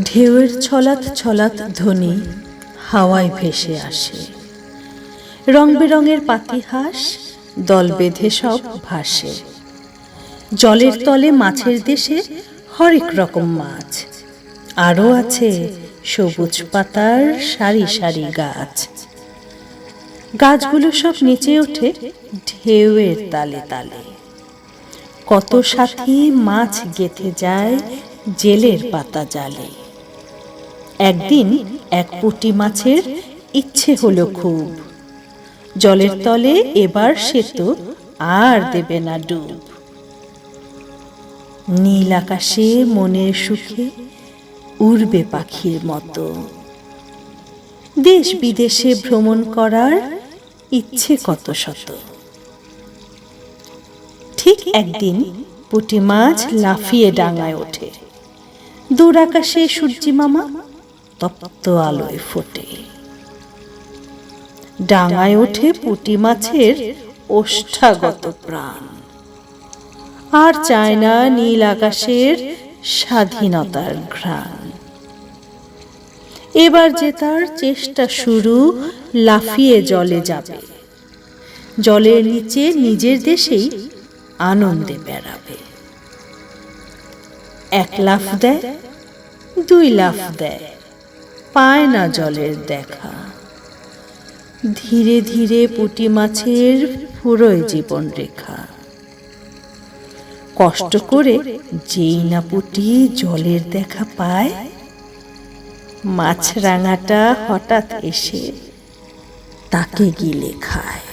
ঢেউয়ের ছলাৎ ছলাৎ ধ্বনি হাওয়ায় ভেসে আসে। রং বেরঙের পাতিহাঁস দল বেঁধে সব ভাসে। জলের তলে মাছের দেশে হরেক রকম মাছ। আরও আছে সবুজ পাতার সারি সারি গাছ। গাছগুলো সব নিচে ওঠে ঢেউয়ের তালে তালে। কত সাথী মাছ গেথে যায় জেলের পাতা জালে। একদিন এক পুঁটি মাছের ইচ্ছে হলো খুব। জলের তলে এবার সে তো আর দেবে না ডুব। নীল আকাশে মনের সুখে উড়বে পাখির মতো। দেশ বিদেশে ভ্রমণ করার ইচ্ছে কত শত। ঠিক একদিন পুঁটি মাছ লাফিয়ে ডাঙায় ওঠে। দূর আকাশে সূর্যি মামা তপ্ত আলোয় ফোটে। ডাঙায় ওঠে পুঁটি মাছের ওষ্ঠাগত প্রাণ। আর চায় না নীল আকাশের স্বাধীনতার ঘ্রাণ। এবার যে তার চেষ্টা শুরু, লাফিয়ে জলে যাবে। জলের নিচে নিজের দেশেই আনন্দে বেড়াবে। এক লাফ দেয়, দুই লাফ দেয়। পায় না জলের দেখা। ধীরে ধীরে পুঁটি মাছের ফুরোয় জীবন রেখা। কষ্ট করে যেই না পুটি জলের দেখা পায়, মাছরাঙাটা হঠাৎ এসে তাকে গিলে খায়।